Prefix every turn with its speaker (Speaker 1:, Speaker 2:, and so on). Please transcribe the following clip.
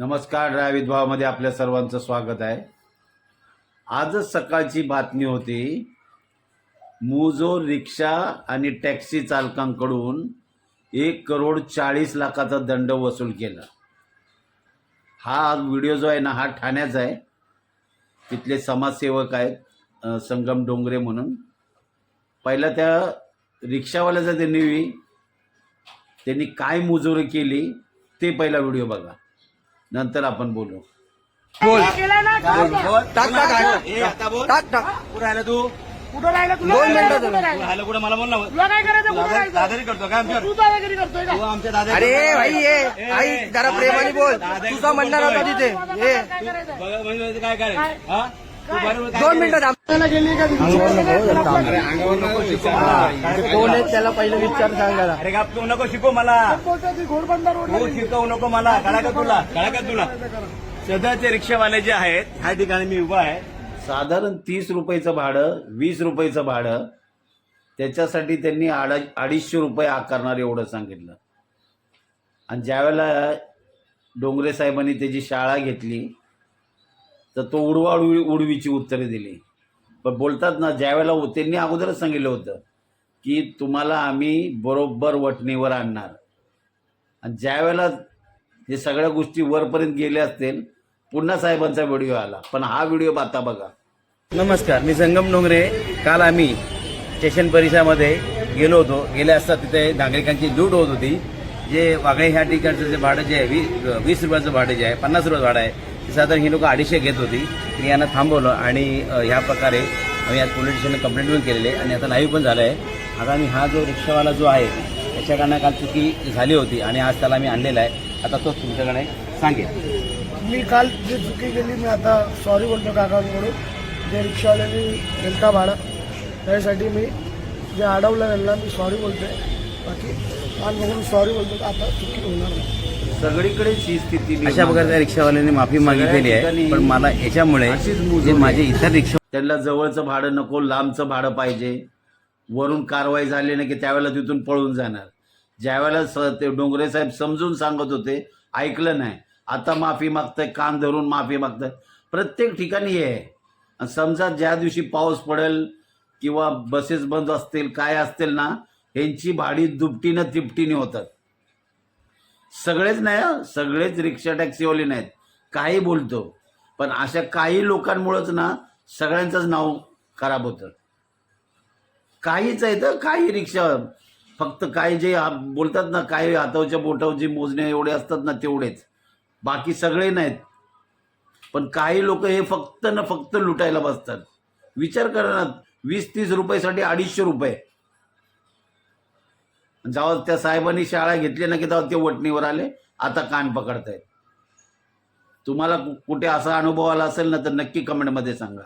Speaker 1: नमस्कार ड्रायव्हित भावामध्ये आपल्या सर्वांचं स्वागत आहे. आजच सकाळची बातमी होती मुजो रिक्षा आणि टॅक्सी चालकांकडून एक करोड चाळीस लाखाचा दंड वसूल केला. हा व्हिडिओ जो आहे ना हा ठाण्याचा आहे. तिथले समाजसेवक आहेत संगम डोंगरे म्हणून. पहिला त्या रिक्षावाल्याचा त्यांनी त्यांनी काय मुजोरी केली ते पहिला व्हिडिओ बघा. नंतर आपण बोलू
Speaker 2: बोल. टाक टाक टाक
Speaker 3: ए, आता बोल
Speaker 2: टाक
Speaker 3: कुठं राहिला तू
Speaker 4: कुठं राहिला तुला
Speaker 2: दोन
Speaker 4: काय
Speaker 2: मिनिटं? झाली.
Speaker 4: राहिला?
Speaker 3: राहिला कुठं मला बोल ना
Speaker 4: तुला काय करायचं कुठं
Speaker 3: दादा-
Speaker 4: राहायचं?
Speaker 3: दादारी करतो काय आमच्यावर
Speaker 4: तू दादागिरी करतोय का
Speaker 3: तू आमच्या दादा
Speaker 2: अरे भाई ये आई जरा प्रेमाने बोल तुझा म्हणणार होता तिथे ये
Speaker 4: काय करायचं
Speaker 3: बघा, म्हणजे काय काय
Speaker 4: काय?
Speaker 3: हा तू बरोबर काय
Speaker 2: दोन मिनिटं थांब.
Speaker 4: गेली का
Speaker 2: कोण आहे त्याला पहिलं विचार सांगायला
Speaker 3: अरे का तू नको शिकू मला.
Speaker 4: घोडबंदर
Speaker 3: तू. शिकवू नको मला. कळा का तुला? कळा का तुला? सध्याचे रिक्षावाले जे आहेत ह्या ठिकाणी मी उभा आहे.
Speaker 1: साधारण तीस रुपयाचं भाडं वीस रुपयाचं भाडं त्याच्यासाठी त्यांनी आडा अडीचशे रुपये आकारणार एवढं सांगितलं. आणि ज्यावेळेला डोंगरे साहेबांनी त्याची शाळा घेतली तर तो उडवा उडवी उडवीची उत्तरे दिली. पण बोलतात ना ज्यावेळेला उ- त्यांनी अगोदरच सांगितलं होतं की तुम्हाला आम्ही बरोबर वटणीवर आणणार. आणि ज्यावेळेला हे सगळ्या गोष्टी वरपर्यंत गेल्या असतील पुन्हा साहेबांचा व्हिडिओ आला. पण हा व्हिडिओ आता बघा.
Speaker 5: नमस्कार मी संगम डोंगरे. काल आम्ही स्टेशन परिसरामध्ये गेलो होतो. गेले असता तिथे नागरिकांची लूट होत होती. जे वागळे ह्या ठिकाणचं जे भाडं जे आहे वी- वीस रुपयाचं भाडं जे आहे पन्नास रुपयाचं भाडं आहे ते ही लोक अडीचशे घेत होती. मी यांना थांबवलं आणि ह्या प्रकारे आम्ही आज पोलीस स्टेशनला कंप्लेंट पण केलेली आहे आणि आता लाईव्ह पण झालं आहे आता आम्ही हा जो रिक्षावाला जो आहे त्याच्याकडनं काल चुकी झाली होती आणि आज त्याला आम्ही आणलेला आहे. आता तोच तुमच्याकडे सांगेल.
Speaker 4: मी काल जी चुकी केली मी आता सॉरी बोलतो काकांकडून. जे रिक्षावाल्यानी गेलता भाडं त्यासाठी मी जे अडवलं त्यांना मी सॉरी बोलतोय. बाकी काल बघून सॉरी बोलतो आता चुकी होणार नाही.
Speaker 1: सगळीकडेच ही स्थिती
Speaker 5: अशा प्रकारे. रिक्षावाल्यांनी माफी मागितलेली आहे पण मला याच्यामुळे जे माझे. इतर रिक्षा
Speaker 1: त्यांना जवळचं भाडं नको लांबचं भाडं पाहिजे. वरून कारवाई झाली ना की त्यावेळेला तिथून पळून जाणार. ज्यावेळेला स ते डोंगरे साहेब समजून सांगत होते ऐकलं नाही. आता माफी मागताय कान धरून माफी मागताय. प्रत्येक ठिकाणी हे आहे. समजा ज्या दिवशी पाऊस पडेल किंवा बसेस बंद असतील काय असतील ना ह्यांची भाडी दुपटीनं तिपटीने होतात. सगळेच नाही सगळेच रिक्षा टॅक्सीवाले नाहीत. काही बोलतो. पण अशा काही लोकांमुळंच ना सगळ्यांचंच नाव खराब होतं. काहीच आहे तर काही रिक्षा फक्त काही जे बोलतात ना काही हातावच्या बोटावर जे मोजणे एवढे असतात ना तेवढेच. बाकी सगळे नाहीत. पण काही लोक हे फक्त ना फक्त लुटायला बसतात. विचार करा ना वीस तीस रुपयासाठी अडीचशे रुपये. जावं त्या साहेबांनी शाळा घेतली ना की जावं ते वटणीवर आले. आता कान पकडतायत. तुम्हाला कुठे असा अनुभव आला असेल ना तर नक्की कमेंटमध्ये सांगा.